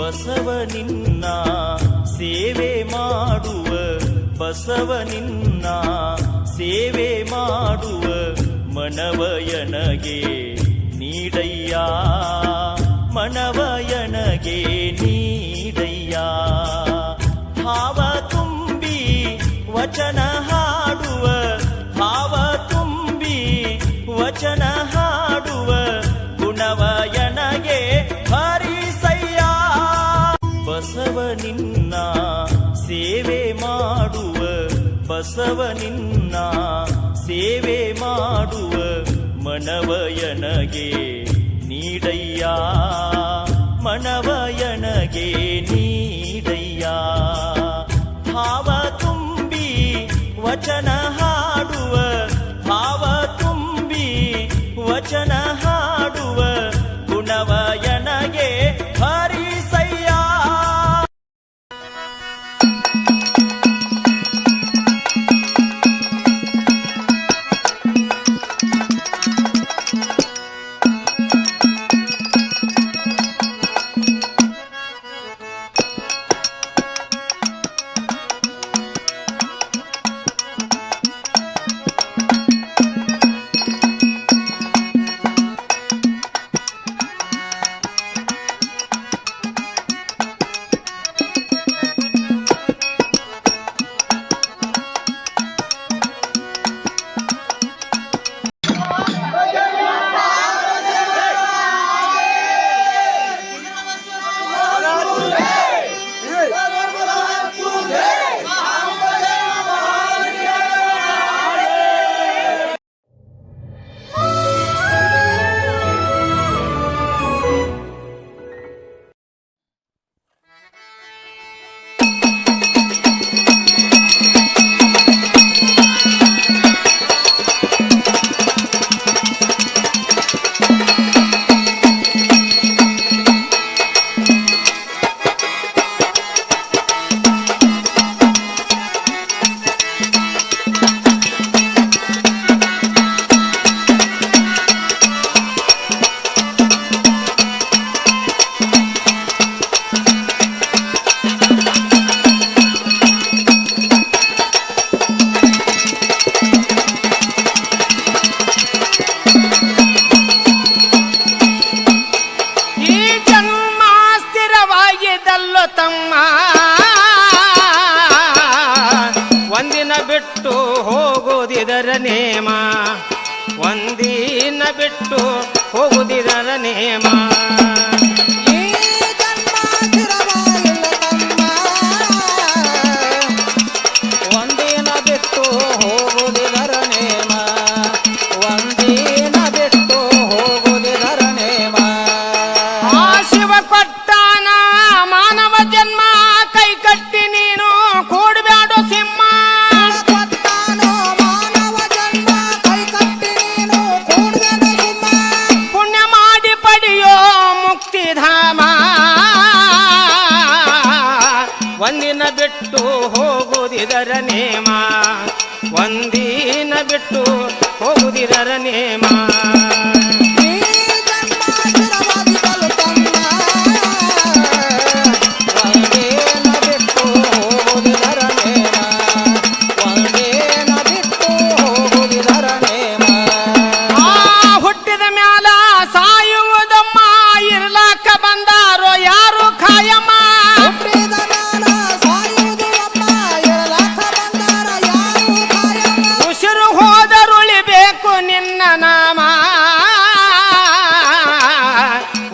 ಬಸವನಿನ್ನ ಸೇವೆ ಮಾಡುವ ಬಸವನಿನ್ನ ಸೇವೆ ಮಾಡುವ ಮನವಯನಗೆ ನೀಡಯ್ಯ ಮನವಯನಗೆ ನೀಡಯ್ಯ. ಭಾವ ತುಂಬಿ ವಚನ ಹಾಡುವ, ಭಾವ ತುಂಬಿ ವಚನ ಬಸವನಿನ್ನ ಸೇವೆ ಮಾಡುವ ಮನವಯನಗೆ ನೀಡಯ್ಯ. ಮನವಯನಗೆ ನೀಡಯ್ಯ. ಭಾವ ತುಂಬಿ ವಚನ ಹೋಗುವುದಿದರ ನೇಮ. ಒಂದಿನ ಬಿಟ್ಟು ಹೋಗುದಿದರ ನೇಮ. ಮುಕ್ತಿಧಾಮ ಒಂದಿನ ಬಿಟ್ಟು ಹೋಗುವುದಿದರ ನೇಮ. ಒಂದಿನ ಬಿಟ್ಟು ಹೋಗುವುದಿದರ ನೇಮ.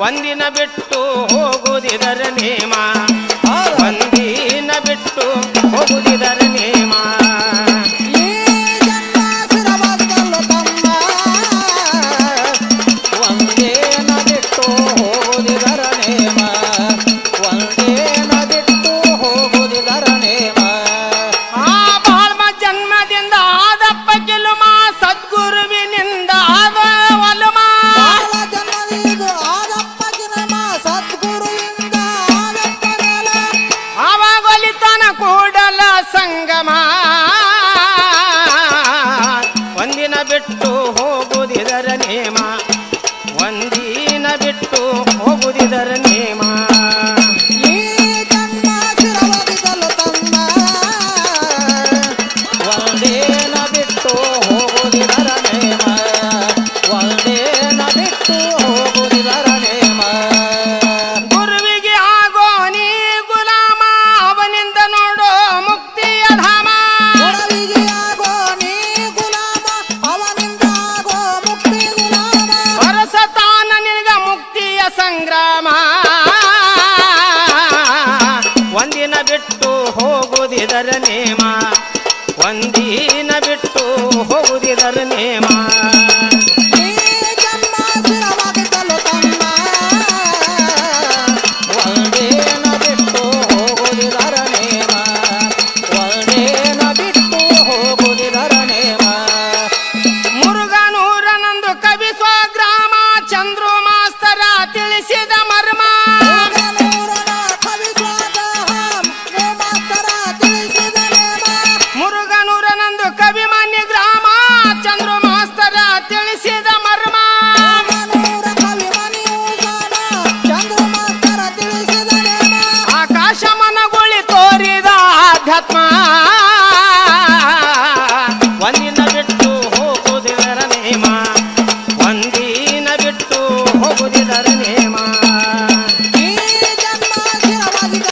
ಒಂದಿನ ಬಿಟ್ಟು ಬಿಟ್ಟು ಹೋಗುದಿದರ ನೇಮ. ಒಂದಿನ ಬಿಟ್ಟು ಹೋಗುವುದಿದರ ధరనేమా